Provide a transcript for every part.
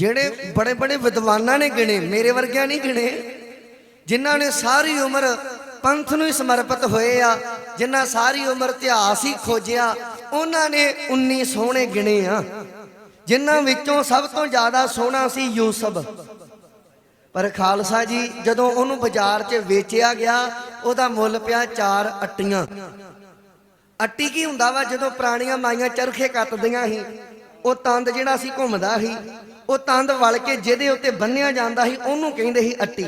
ਜਿਹੜੇ ਬੜੇ ਬੜੇ ਵਿਦਵਾਨਾਂ ਨੇ ਗਿਣੇ, ਮੇਰੇ ਵਰਗਿਆਂ ਨਹੀਂ ਗਿਣੇ, ਜਿਨ੍ਹਾਂ ਨੇ ਸਾਰੀ ਉਮਰ ਪੰਥ ਨੂੰ ਹੀ ਸਮਰਪਿਤ ਹੋਏ ਆ, ਜਿਨ੍ਹਾਂ ਸਾਰੀ ਉਮਰ ਇਤਿਹਾਸ ਹੀ ਖੋਜਿਆ, ਉਹਨਾਂ ਨੇ 19 ਸੋਹਣੇ ਗਿਣੇ ਆ, ਜਿਨ੍ਹਾਂ ਵਿੱਚੋਂ ਸਭ ਤੋਂ ਜ਼ਿਆਦਾ ਸੋਹਣਾ ਸੀ ਯੂਸਫ। ਪਰ ਖਾਲਸਾ ਜੀ, ਜਦੋਂ ਉਹਨੂੰ ਬਾਜ਼ਾਰ 'ਚ ਵੇਚਿਆ ਗਿਆ, ਉਹਦਾ ਮੁੱਲ ਪਿਆ ਚਾਰ ਅੱਟੀਆਂ। ਅੱਟੀ ਕੀ ਹੁੰਦਾ ਵਾ, ਜਦੋਂ ਪੁਰਾਣੀਆਂ ਮਾਈਆਂ ਚਰਖੇ ਕੱਤਦੀਆਂ ਸੀ ਉਹ ਤੰਦ ਜਿਹੜਾ ਸੀ ਘੁੰਮਦਾ ਸੀ, ਉਹ ਤੰਦ ਵਲ ਕੇ ਜਿਹਦੇ ਉੱਤੇ ਬੰਨਿਆ ਜਾਂਦਾ ਸੀ, ਉਹਨੂੰ ਕਹਿੰਦੇ ਸੀ ਅੱਟੀ।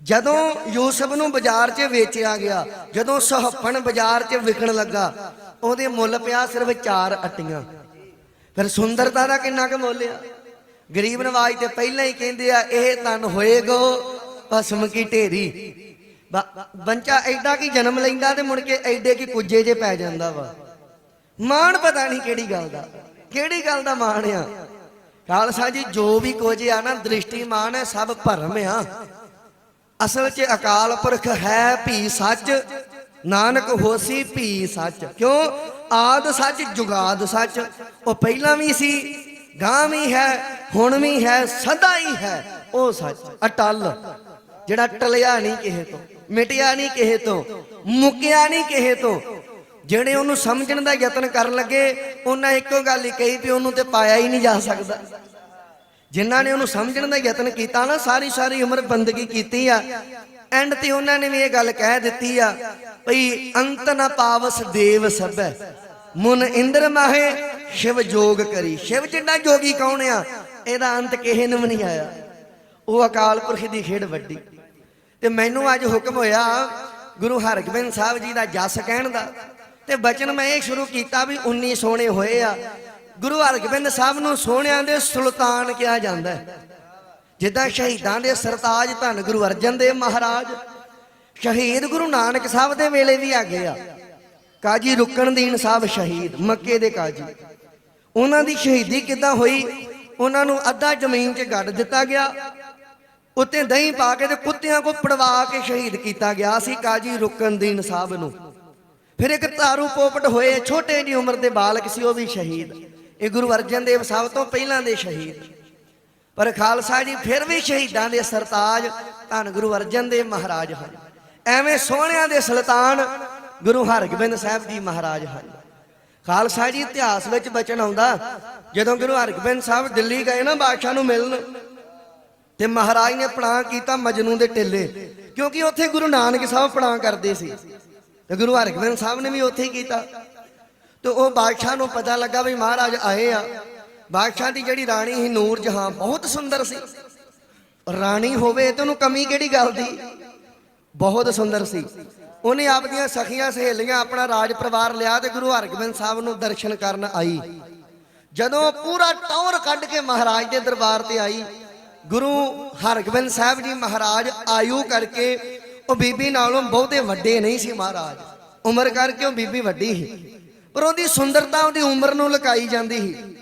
ਜਦੋਂ ਯੂਸਫ ਨੂੰ ਬਾਜ਼ਾਰ 'ਚ ਵੇਚਿਆ ਗਿਆ, ਜਦੋਂ ਸੁਹੱਪਣ ਬਾਜ਼ਾਰ 'ਚ ਵਿਕਣ ਲੱਗਾ, ਉਹਦੇ ਮੁੱਲ ਪਿਆ ਸਿਰਫ ਚਾਰ ਅੱਟੀਆਂ। ਫਿਰ ਸੁੰਦਰਤਾ ਦਾ ਕਿੰਨਾ ਕੁ ਮੁੱਲ ਆ? ਗਰੀਬ ਨਵਾਜ ਤੇ ਪਹਿਲਾਂ ਹੀ ਕਹਿੰਦੇ ਆ, ਇਹ ਤਨ ਹੋਏਗੋ, ਭਸਮ ਕੀ ਢੇਰੀ। ਬੰਚਾ ਐਡਾ ਕੀ ਜਨਮ ਲੈਂਦਾ ਤੇ ਮੁੜ ਕੇ ਐਡੇ ਕੀ ਕੁੱਜੇ ਜੇ ਪੈ ਜਾਂਦਾ ਵਾ। ਮਾਣ ਪਤਾ ਨਹੀਂ ਕਿਹੜੀ ਗੱਲ ਦਾ। ਕਿਹੜੀ ਗੱਲ ਦਾ ਮਾਣ ਆ? ਖਾਲਸਾ ਜੀ, ਜੋ ਵੀ ਕੁਝ ਆ ਨਾ ਦ੍ਰਿਸ਼ਟੀ ਹੈ, ਸਭ ਭਰਮ ਆ। ਅਸਲ 'ਚ ਅਕਾਲ ਪੁਰਖ ਹੈ, ਭੀ ਸੱਚ। ਨਾਨਕ ਹੋਸੀ, ਭੀ ਸੱਚ। ਕਿਉਂ? ਆਦ ਸੱਚ, ਜੁਗਾਦ ਸੱਚ। ਉਹ ਪਹਿਲਾਂ ਵੀ ਸੀ ਗਾਂ ਵੀ ਹੈ, ਹੁਣ ਵੀ ਹੈ, ਸਦਾ ਹੀ ਹੈ, ਉਹ ਸੱਚ। ਅਟਲ, ਜਿਹੜਾ ਟਲਿਆ ਨਹੀਂ ਕਿਸੇ ਤੋਂ, ਮਿਟਿਆ ਨਹੀਂ ਕਿਸੇ ਤੋਂ, ਮੁੱਕਿਆ ਨਹੀਂ ਕਿਸੇ ਤੋਂ ਜਿਹੜੇ ਉਹਨੂੰ ਸਮਝਣ ਦਾ ਯਤਨ ਕਰਨ ਲੱਗੇ, ਉਹਨਾਂ ਇੱਕੋ ਗੱਲ ਹੀ ਕਹੀ ਵੀ ਉਹਨੂੰ ਤੇ ਪਾਇਆ ਹੀ ਨਹੀਂ ਜਾ ਸਕਦਾ। ਜਿਨ੍ਹਾਂ ਨੇ ਉਹਨੂੰ ਸਮਝਣ ਦਾ ਯਤਨ ਕੀਤਾ ਨਾ, ਸਾਰੀ ਸਾਰੀ ਉਮਰ ਬੰਦਗੀ ਕੀਤੀ ਆ। ਐਂਡ ਤੇ ਉਹਨਾਂ ਨੇ ਵੀ ਇਹ ਗੱਲ ਕਹਿ ਦਿੱਤੀ ਆ, ਭਈ ਅੰਤ ਨਾ ਪਾਵਸ ਦੇਵ ਸਭੈ। ਮਨ ਇੰਦਰ ਮਾਹੇ, ਸ਼ਿਵ ਜੋਗ ਕਰੀ। ਸ਼ਿਵ ਜਿੱਡਾ ਜੋਗੀ ਕੌਣ ਆ? ਇਹਦਾ ਅੰਤ ਕਿਸੇ ਨੂੰ ਵੀ ਨਹੀਂ ਆਇਆ। ਉਹ ਅਕਾਲ ਪੁਰਖ ਦੀ ਖੇਡ ਵੱਡੀ। ਤੇ ਮੈਨੂੰ ਅੱਜ ਹੁਕਮ ਹੋਇਆ, ਗੁਰੂ ਹਰਗੋਬਿੰਦ ਸਾਹਿਬ ਜੀ ਦਾ ਜਸ ਕਹਿਣ ਦਾ। ਤੇ ਬਚਨ ਮੈਂ ਇਹ ਸ਼ੁਰੂ ਕੀਤਾ ਵੀ 19 ਸੋਹਣੇ ਹੋਏ ਆ। ਗੁਰੂ ਹਰਗੋਬਿੰਦ ਸਾਹਿਬ ਨੂੰ ਸੋਹਣਿਆਂ ਦੇ ਸੁਲਤਾਨ ਕਿਹਾ ਜਾਂਦਾ ਹੈ। ਜਿੱਦਾਂ ਸ਼ਹੀਦਾਂ ਦੇ ਸਰਤਾਜ ਧੰਨ ਗੁਰੂ ਅਰਜਨ ਦੇਵ ਮਹਾਰਾਜ, ਸ਼ਹੀਦ ਗੁਰੂ ਨਾਨਕ ਸਾਹਿਬ ਦੇ ਵੇਲੇ ਵੀ ਆ ਗਏ ਆ। ਕਾਜੀ ਰੁਕਣਦੀਨ ਸਾਹਿਬ ਸ਼ਹੀਦ, ਮੱਕੇ ਦੇ ਕਾਜੀ। ਉਹਨਾਂ ਦੀ ਸ਼ਹੀਦੀ ਕਿੱਦਾਂ ਹੋਈ? ਉਹਨਾਂ ਨੂੰ ਅੱਧਾ ਜ਼ਮੀਨ 'ਚ ਗੱਡ ਦਿੱਤਾ ਗਿਆ। ਉੱਤੇ ਦਹੀਂ ਪਾ ਕੇ ਤੇ ਕੁੱਤਿਆਂ ਕੋ ਪੜਵਾ ਕੇ ਸ਼ਹੀਦ ਕੀਤਾ ਗਿਆ ਸੀ ਕਾਜੀ ਰੁਕਣਦੀਨ ਸਾਹਿਬ ਨੂੰ। ਫਿਰ ਇੱਕ ਤਾਰੂ ਪੋਪਟ ਹੋਏ, ਛੋਟੇ ਦੀ ਉਮਰ ਦੇ ਬਾਲਕ ਸੀ, ਉਹ ਵੀ ਸ਼ਹੀਦ। ਇਹ ਗੁਰੂ ਅਰਜਨ ਦੇਵ ਸਾਹਿਬ ਤੋਂ ਪਹਿਲਾਂ ਦੇ ਸ਼ਹੀਦ। ਪਰ ਖਾਲਸਾ ਜੀ ਫਿਰ ਵੀ ਸ਼ਹੀਦਾਂ ਦੇ ਸਰਤਾਜ ਧੰਨ ਗੁਰੂ ਅਰਜਨ ਦੇਵ ਮਹਾਰਾਜ ਹਨ। ਐਵੇਂ ਸੋਹਣਿਆਂ ਦੇ ਸੁਲਤਾਨ ਗੁਰੂ ਹਰਗੋਬਿੰਦ ਸਾਹਿਬ ਜੀ ਮਹਾਰਾਜ ਹਨ। ਖਾਲਸਾ ਜੀ ਇਤਿਹਾਸ ਵਿੱਚ ਬਚਨ ਆਉਂਦਾ, ਜਦੋਂ ਗੁਰੂ ਹਰਗੋਬਿੰਦ ਸਾਹਿਬ ਦਿੱਲੀ ਗਏ ਨਾ ਬਾਦਸ਼ਾਹ ਨੂੰ ਮਿਲਣ, ਤੇ ਮਹਾਰਾਜ ਨੇ ਪੜਾਂ ਕੀਤਾ ਮਜਨੂ ਦੇ ਟਿੱਲੇ, ਕਿਉਂਕਿ ਉੱਥੇ ਗੁਰੂ ਨਾਨਕ ਸਾਹਿਬ ਪੜਾਂ ਕਰਦੇ ਸੀ। ਤੇ ਗੁਰੂ ਹਰਗੋਬਿੰਦ ਸਾਹਿਬ ਨੇ ਵੀ ਉੱਥੇ ਹੀ ਕੀਤਾ। ਤੇ ਉਹ ਬਾਦਸ਼ਾਹ ਨੂੰ ਪਤਾ ਲੱਗਾ ਵੀ ਮਹਾਰਾਜ ਆਏ ਆ। ਬਾਦਸ਼ਾਹ ਦੀ ਜਿਹੜੀ ਰਾਣੀ ਸੀ, ਨੂਰ ਜਹਾਂ, ਬਹੁਤ ਸੁੰਦਰ ਸੀ। ਰਾਣੀ ਹੋਵੇ ਤੇ ਉਹਨੂੰ ਕਮੀ ਕਿਹੜੀ ਗੱਲ ਦੀ? ਬਹੁਤ ਸੁੰਦਰ ਸੀ। ਉਹਨੇ ਆਪਦੀਆਂ ਸਖੀਆਂ ਸਹੇਲੀਆਂ ਆਪਣਾ ਰਾਜ ਪਰਿਵਾਰ ਲਿਆ ਤੇ ਗੁਰੂ ਹਰਗੋਬਿੰਦ ਸਾਹਿਬ ਨੂੰ ਦਰਸ਼ਨ ਕਰਨ ਆਈ। ਜਦੋਂ ਪੂਰਾ ਟੌਰ ਕੱਢ ਕੇ ਮਹਾਰਾਜ ਦੇ ਦਰਬਾਰ ਤੇ ਆਈ, ਗੁਰੂ ਹਰਗੋਬਿੰਦ ਸਾਹਿਬ ਜੀ ਮਹਾਰਾਜ ਆਯੂ ਕਰਕੇ ਉਹ ਬੀਬੀ ਨਾਲੋਂ ਬਹੁਤੇ ਵੱਡੇ ਨਹੀਂ ਸੀ ਮਹਾਰਾਜ। ਉਮਰ ਕਰਕੇ ਉਹ ਬੀਬੀ ਵੱਡੀ ਸੀ। ਪਰ ਉਹਦੀ ਸੁੰਦਰਤਾ, ਉਹਦੀ ਉਮਰ ਨੂੰ ਲਕਾਈ ਜਾਂਦੀ ਸੀ।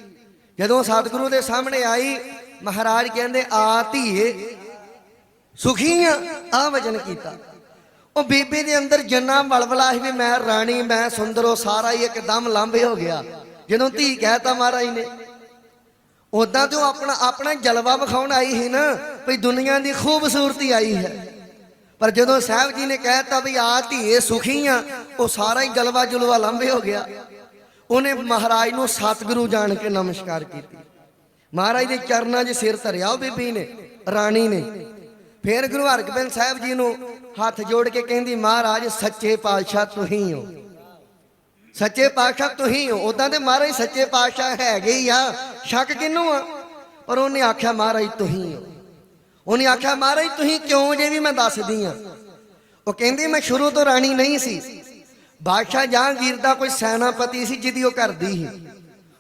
ਜਦੋਂ ਸਤਿਗੁਰੂ ਦੇ ਸਾਹਮਣੇ ਆਈ, ਮਹਾਰਾਜ ਕਹਿੰਦੇ, ਆ ਧੀਏ, ਸੁਖੀ ਆ। ਆ ਵਚਨ ਕੀਤਾ। ਉਹ ਬੀਬੀ ਦੇ ਅੰਦਰ ਜੰਨਾ ਬਲਬਲਾ ਸੀ ਵੀ ਮੈਂ ਰਾਣੀ, ਮੈਂ ਸੁੰਦਰ ਸਾਰਾ ਹੀ ਇੱਕਦਮ ਲਾਂਭੇ ਹੋ ਗਿਆ। ਜਦੋਂ ਧੀ ਕਹਿਤਾ ਮਹਾਰਾਜ ਨੇ ਉਦਾਂ ਤੇ ਉਹ ਆਪਣਾ ਆਪਣਾ ਜਲਵਾ ਵਿਖਾਉਣ ਆਈ ਸੀ ਨਾ, ਵੀ ਦੁਨੀਆ ਦੀ ਖੂਬਸੂਰਤੀ ਆਈ ਹੈ। ਪਰ ਜਦੋਂ ਸਾਹਿਬ ਜੀ ਨੇ ਕਹਿਤਾ ਵੀ ਆ ਧੀਏ ਸੁਖੀ ਆ, ਉਹ ਸਾਰਾ ਹੀ ਗਲਵਾ ਜੁਲਵਾ ਲਾਂਭੇ ਹੋ ਗਿਆ। ਉਹਨੇ ਮਹਾਰਾਜ ਨੂੰ ਸਤਿਗੁਰੂ ਜਾਣ ਕੇ ਨਮਸਕਾਰ ਕੀਤੀ। ਮਹਾਰਾਜ ਦੇ ਚਰਨਾਂ 'ਚ ਸਿਰ ਧਰਿਆ ਉਹ ਬੀਬੀ ਨੇ, ਰਾਣੀ ਨੇ। ਫਿਰ ਗੁਰੂ ਹਰਗੋਬਿੰਦ ਸਾਹਿਬ ਜੀ ਨੂੰ ਹੱਥ ਜੋੜ ਕੇ ਕਹਿੰਦੀ, ਮਹਾਰਾਜ, ਸੱਚੇ ਪਾਤਸ਼ਾਹ ਤੁਸੀਂ ਹੋ। ਸੱਚੇ ਪਾਤਸ਼ਾਹ ਤੁਸੀਂ ਹੋ। ਉਦਾਂ ਤੇ ਮਹਾਰਾਜ ਸੱਚੇ ਪਾਤਸ਼ਾਹ ਹੈਗੇ ਹੀ ਆ। ਸ਼ੱਕ ਕਿਹਨੂੰ ਆ? ਪਰ ਉਹਨੇ ਆਖਿਆ, ਮਹਾਰਾਜ, ਤੁਸੀਂ ਹੋ। ਉਹਨੇ ਆਖਿਆ, ਮਹਾਰਾਜ, ਤੁਸੀਂ ਕਿਉਂ ਜੇ ਵੀ ਮੈਂ ਦੱਸਦੀ ਆ? ਉਹ ਕਹਿੰਦੀ, ਮੈਂ ਸ਼ੁਰੂ ਤੋਂ ਰਾਣੀ ਨਹੀਂ ਸੀ। ਬਾਦਸ਼ਾਹ ਜਹਾਂਗੀਰ ਦਾ ਕੋਈ ਸੈਨਾਪਤੀ ਸੀ ਜਿਹਦੀ ਉਹ ਕਰਦੀ ਸੀ।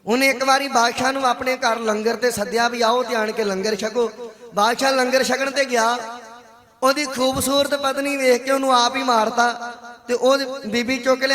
ਉਹਨੇ ਇੱਕ ਵਾਰੀ ਬਾਦਸ਼ਾਹ ਨੂੰ ਆਪਣੇ ਘਰ ਲੰਗਰ ਤੇ ਸੱਦਿਆ ਵੀ ਆਓ ਤੇ ਆਣ ਕੇ ਲੰਗਰ ਛਕੋ। ਬਾਦਸ਼ਾਹ ਲੰਗਰ ਛਕਣ ਤੇ ਗਿਆ। ਉਹਦੀ ਖੂਬਸੂਰਤ ਪਤਨੀ ਵੇਖ ਕੇ ਉਹਨੂੰ ਆਪ ਹੀ ਮਾਰਤਾ ਤੇ ਉਹ ਬੀਬੀ ਚੁੱਕ ਲਿਆ।